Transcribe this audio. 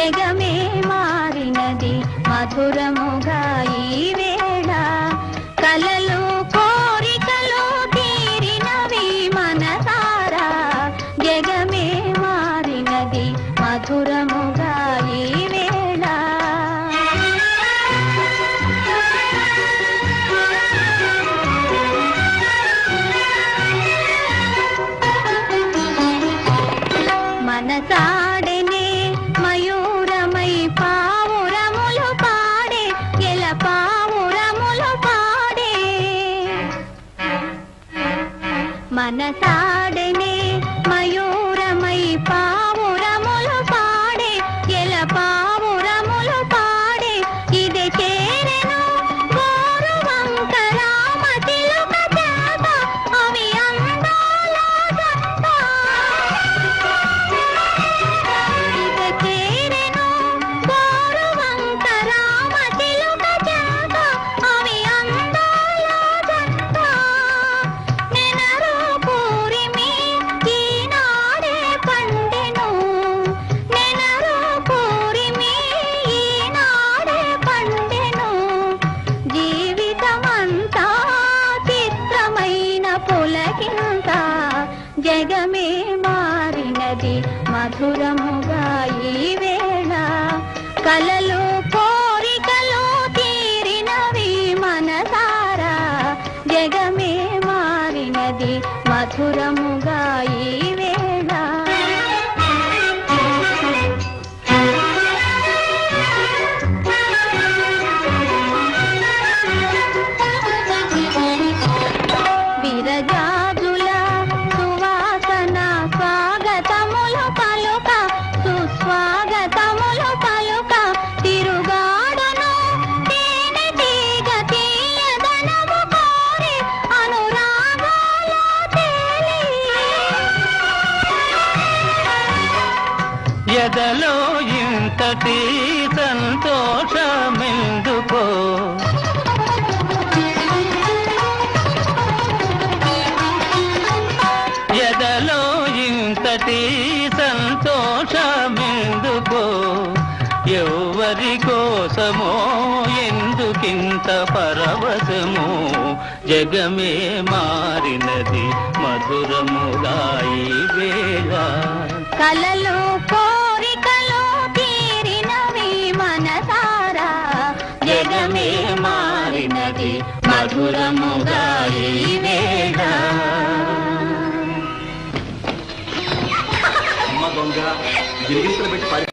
జగమే మారినది మధురముగా ఈ వేళ. కలలు కోరికలు తీరినవి మనసారా. జగమే మారినది మధురముగా మనసాడనే పలికినంత జగమే మారినది మధురముగా ఈ వేళ. కలలు కోరికలు తీరినవి మనసారా. జగమే మారినది మధురముగా ఈ వేళ. విరగా కథలో ఇంతటి సంతోషమెందుకో? ఎదలో ఇంతటి సంతోషమెందుకో? ఎవరి కోసమో ఎందుకింత పరవశమో? జగమే మారినది మధురము మధురముగా ఈ వేళ అమ్మ దొంగ గిరిగింతలు పెట్టి పారి